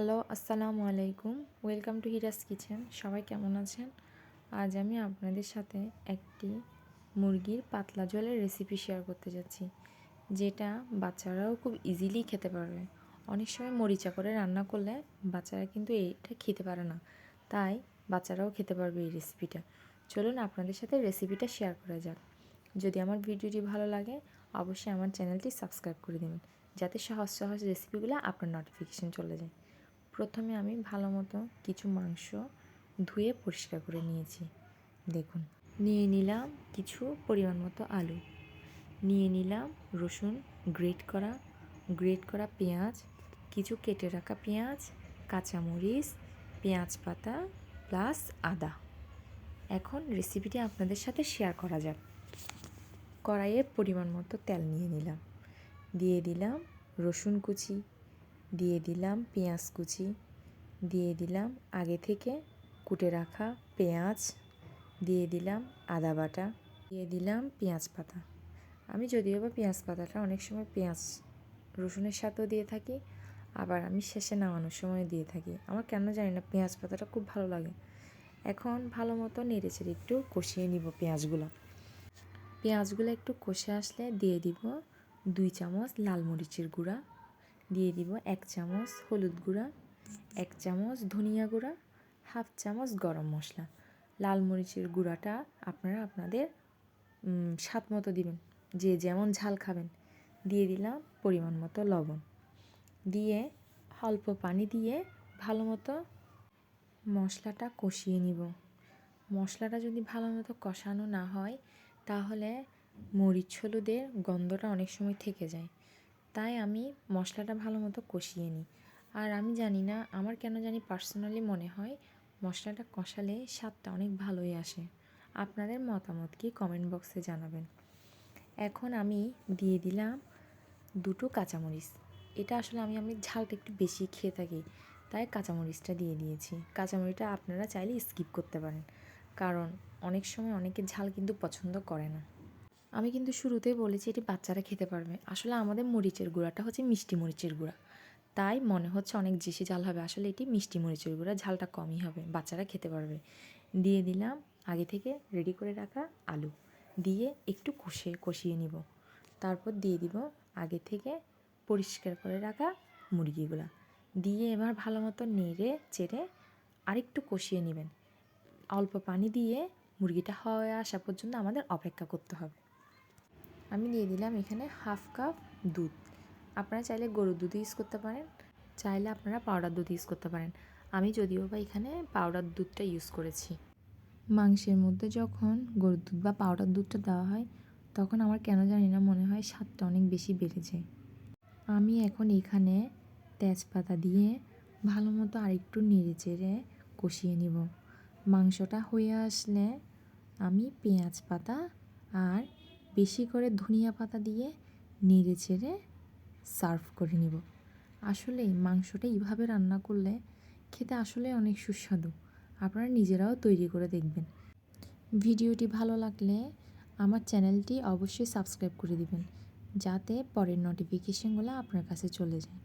Hello, আসসালামু আলাইকুম। Welcome to হিরাস kitchen সবাই কেমন আছেন? আজ আমি আপনাদের সাথে একটি মুরগির পাতলা জলের রেসিপি শেয়ার করতে যাচ্ছি, যেটা বাচ্চারাও খুব ইজিলি খেতে পারবে। অনেক সময় মরিচা করে রান্না করলে বাচ্চারা কিন্তু এটা খেতে পারে না। তাই বাচ্চারাও খেতে পারবে এই রেসিপিটা চলুন আপনাদের সাথে রেসিপিটা শেয়ার করা যাক। যদি আমার ভিডিওটি ভালো লাগে, অবশ্যই আমার চ্যানেলটি সাবস্ক্রাইব করে দেবেন, যাতে সহজ সহজ রেসিপিগুলো আপনার নোটিফিকেশন চলে যায়। প্রথমে আমি ভালো মতো কিছু মাংস ধুয়ে পরিষ্কার করে নিয়েছি। দেখুন, নিয়ে নিলাম কিছু পরিমাণ মতো আলু। নিয়ে নিলাম রসুন গ্রেট করা গ্রেট করা পেঁয়াজ, কিছু কেটে রাখা পেঁয়াজ, কাঁচামরিচ, পেঁয়াজ পাতা প্লাস আদা। এখন রেসিপিটি আপনাদের সাথে শেয়ার করা যাক। কড়াইয়ে পরিমাণ মতো তেল নিয়ে নিলাম। দিয়ে দিলাম রসুন কুচি দিয়ে দিলাম পেঁয়াজ কুচি, দিয়ে দিলাম আগে থেকে কুটে রাখা পেঁয়াজ, দিয়ে দিলাম আদা বাটা, দিয়ে দিলাম পেঁয়াজ পাতা। আমি যদিও বা পেঁয়াজ পাতাটা অনেক সময় পেঁয়াজ, রসুনের সাথেও দিয়ে থাকি, আবার আমি শেষে নামানোর সময় দিয়ে থাকি। আমার কেন জানি না পেঁয়াজ পাতাটা খুব ভালো লাগে। এখন ভালো মতো নেড়ে চেড়ে একটু কষিয়ে নিব পেঁয়াজগুলো। পেঁয়াজগুলো একটু কষে আসলে দিয়ে দিব দুই চামচ লাল মরিচের গুঁড়া। দিয়ে দিব এক চামচ হলুদ গুঁড়া, এক চামচ ধনিয়া গুঁড়া, হাফ চামচ গরম মশলা। লাল মরিচের গুঁড়াটা আপনারা আপনাদের স্বাদ মতো দিবেন। যে যেমন ঝাল খাবেন। দিয়ে দিলাম পরিমাণ মতো লবণ। দিয়ে অল্প পানি দিয়ে ভালো মতো মশলাটা কষিয়ে নিব। মশলাটা যদি ভালো মতো কষানো না হয়, তাহলে মরিচ হলুদের গন্ধটা অনেক সময় থেকে যায়। তাই আমি মশলাটা ভালো মতো কষিয়ে নিই। আর আমি জানি না, আমার কেন জানি পার্সোনালি মনে হয় মশলাটা কষালে স্বাদটা অনেক ভালোই আসে। আপনাদের মতামত কি কমেন্ট বক্সে জানাবেন। এখন আমি দিয়ে দিলাম দুটো কাঁচামরিচ। এটা আসলে আমি আমি ঝালটা একটু বেশি খেয়ে থাকি, তাই কাঁচামরিচটা দিয়ে দিয়েছি। কাঁচামরিচটা আপনারা চাইলে স্কিপ করতে পারেন। কারণ অনেক সময় অনেকে ঝাল কিন্তু পছন্দ করে না। আমি কিন্তু শুরুতেই বলেছি এটি বাচ্চারা খেতে পারবে। আসলে আমাদের মরিচের গুঁড়াটা হচ্ছে মিষ্টি মরিচের গুঁড়া। তাই মনে হচ্ছে অনেক বেশি ঝাল হবে। আসলে এটি মিষ্টি মরিচের গুঁড়া, ঝালটা কমই হবে। বাচ্চারা খেতে পারবে। দিয়ে দিলাম আগে থেকে রেডি করে রাখা আলু। দিয়ে একটু কষে, কষিয়ে নিব। তারপর দিয়ে দিব আগে থেকে পরিষ্কার করে রাখা মুরগিগুলো। দিয়ে এবার ভালো মতো নেড়ে, চেড়ে আরেকটু কষিয়ে নেবেন। অল্প পানি দিয়ে মুরগিটা হয়ে আসা পর্যন্ত আমাদের অপেক্ষা করতে হবে। আমি দিয়ে দিলাম এখানে হাফ কাপ দুধ। আপনারা চাইলে গরুর দুধ ইউজ করতে পারেন, চাইলে আপনারা পাউডার দুধ ইউজ করতে পারেন। আমি যদিও বা এখানে পাউডার দুধটা ইউজ করেছি। মাংসের মধ্যে যখন গরুর দুধ বা পাউডার দুধটা দেওয়া হয়, তখন আমার কেন জানি না মনে হয় স্বাদটা অনেক বেশি বেড়ে যায়। আমি এখন এখানে তেজপাতা দিয়ে ভালো মতো আরেকটু নেড়ে চেড়ে কষিয়ে নিব। মাংসটা হয়ে আসলে আমি পেঁয়াজ পাতা আর বেশি করে ধনিয়া পাতা দিয়ে নেড়ে চেড়ে সার্ভ করে নিব। আসলে মাংসটা এইভাবে রান্না করলে খেতে আসলে অনেক সুস্বাদু। আপনারা নিজেরাও তৈরি করে দেখবেন। ভিডিওটি ভালো লাগলে আমার চ্যানেলটি অবশ্যই সাবস্ক্রাইব করে দিবেন, যাতে পরের নোটিফিকেশানগুলো আপনার কাছে চলে যায়।